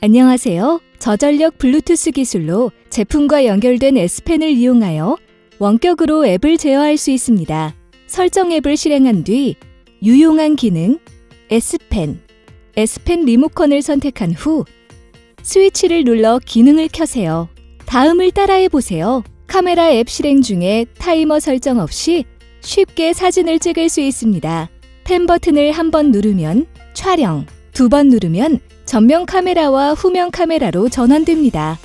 안녕하세요. 저전력 블루투스 기술로 제품과 연결된 S펜을 이용하여 원격으로 앱을 제어할 수 있습니다. 설정 앱을 실행한 뒤 유용한 기능 S펜, S펜 리모컨을 선택한 후 스위치를 눌러 기능을 켜세요. 다음을 따라해 보세요. 카메라 앱 실행 중에 타이머 설정 없이 쉽게 사진을 찍을 수 있습니다. 펜 버튼을 한 번 누르면 촬영, 두 번 누르면 전면 카메라와 후면 카메라로 전환됩니다.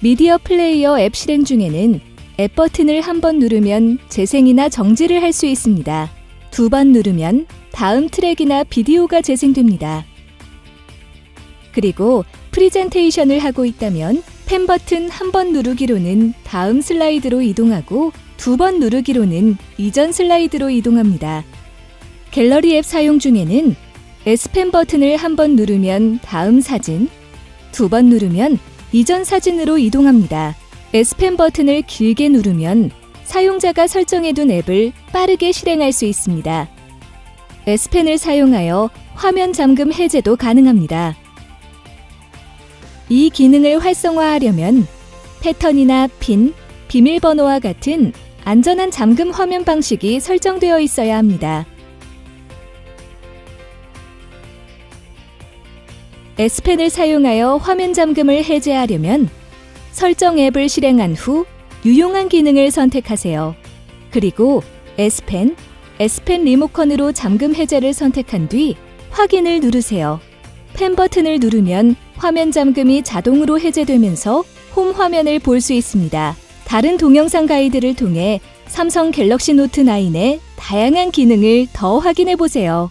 미디어 플레이어 앱 실행 중에는 앱 버튼을 한 번 누르면 재생이나 정지를 할 수 있습니다. 두 번 누르면 다음 트랙이나 비디오가 재생됩니다. 그리고 프리젠테이션을 하고 있다면 펜 버튼 한 번 누르기로는 다음 슬라이드로 이동하고 두 번 누르기로는 이전 슬라이드로 이동합니다. 갤러리 앱 사용 중에는 S펜 버튼을 한 번 누르면 다음 사진, 두 번 누르면 이전 사진으로 이동합니다. S펜 버튼을 길게 누르면 사용자가 설정해둔 앱을 빠르게 실행할 수 있습니다. S펜을 사용하여 화면 잠금 해제도 가능합니다. 이 기능을 활성화하려면 패턴이나 핀, 비밀번호와 같은 안전한 잠금 화면 방식이 설정되어 있어야 합니다. S펜을 사용하여 화면 잠금을 해제하려면 설정 앱을 실행한 후 유용한 기능을 선택하세요. 그리고 S펜, S펜 리모컨으로 잠금 해제를 선택한 뒤 확인을 누르세요. 펜 버튼을 누르면 화면 잠금이 자동으로 해제되면서 홈 화면을 볼 수 있습니다. 다른 동영상 가이드를 통해 삼성 갤럭시 노트 9의 다양한 기능을 더 확인해 보세요.